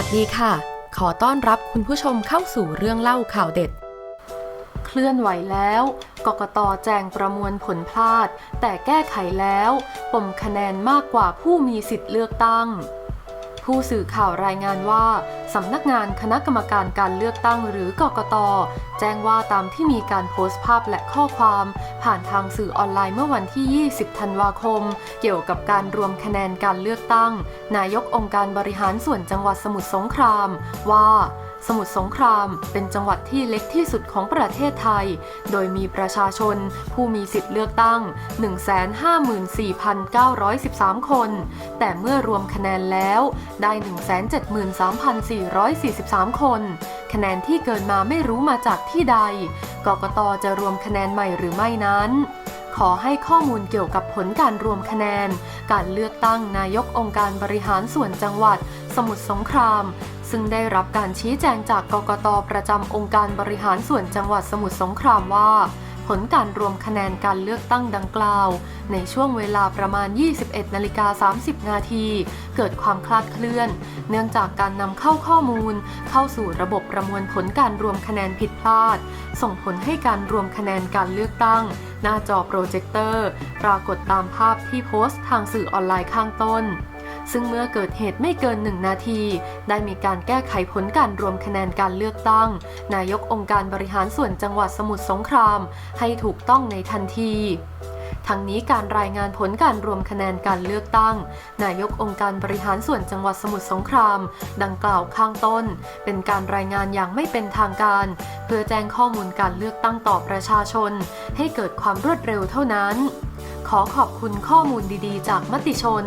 ัสดีค่ะ ขอต้อนรับคุณผู้ชมเข้าสู่เรื่องเล่าข่าวเด็ด เคลื่อนไหวแล้ว กกตแจงประมวลผลพลาด แต่แก้ไขแล้ว ปมคะแนนมากกว่าผู้มีสิทธิ์เลือกตั้ง ผู้สื่อข่าวรายงานว่า สำนักงานคณะกรรมการการเลือกตั้งหรือกกต แจ้งว่าตามที่มีการโพสต์ภาพและข้อความ ผ่านทางสื่อออนไลน์เมื่อวันที่ 20 ธันวาคม เกี่ยวกับการรวมคะแนนการเลือกตั้ง นายกองค์การบริหารส่วนจังหวัดสมุทรสงครามว่า สมุทรสงครามเป็นจังหวัดที่เล็กที่สุดของประเทศไทย โดยมีประชาชนผู้มีสิทธิ์เลือกตั้ง 154,913 คน แต่เมื่อรวมคะแนนแล้วได้ 173,443 คน คะแนนที่เกินมาไม่รู้มาจากที่ใด กกตจะรวมคะแนนใหม่หรือไม่นั้น ขอให้ข้อมูลเกี่ยวกับผลการรวมคะแนน การเลือกตั้งนายกองค์การบริหารส่วนจังหวัด สมุทรสงคราม ซึ่งได้รับการชี้แจงจากกกตประจำองค์การบริหารส่วนจังหวัดสมุทรสงครามว่า ผลการรวมคะแนนการเลือกตั้งดังกล่าว ในช่วงเวลาประมาณ 21นาฬิกา30 นาที เกิดความคลาดเคลื่อน เนื่องจากการนำเข้าข้อมูล เข้าสู่ระบบประมวลผลการรวมคะแนนผิดพลาด ส่งผลให้การรวมคะแนนการเลือกตั้ง หน้าจอโปรเจคเตอร์ ปรากฏตามภาพที่โพสต์ทางสื่อออนไลน์ข้างต้น ซึ่งเมื่อเกิดเหตุไม่เกิน1นาที ได้มีการแก้ไขผลการรวมคะแนนการเลือกตั้ง นายกองค์การบริหารส่วนจังหวัดสมุทรสงคราม ให้ถูกต้องในทันทีทั้งนี้การรายงานผลการรวมคะแนนการเลือกตั้ง นายกองค์การบริหารส่วนจังหวัดสมุทรสงคราม ดังกล่าวข้างต้น เป็นการรายงานอย่างไม่เป็นทางการ เพื่อแจ้งข้อมูลการเลือกตั้งต่อประชาชน ให้เกิดความรวดเร็วเท่านั้น ขอขอบคุณข้อมูลดีๆ จากมติชน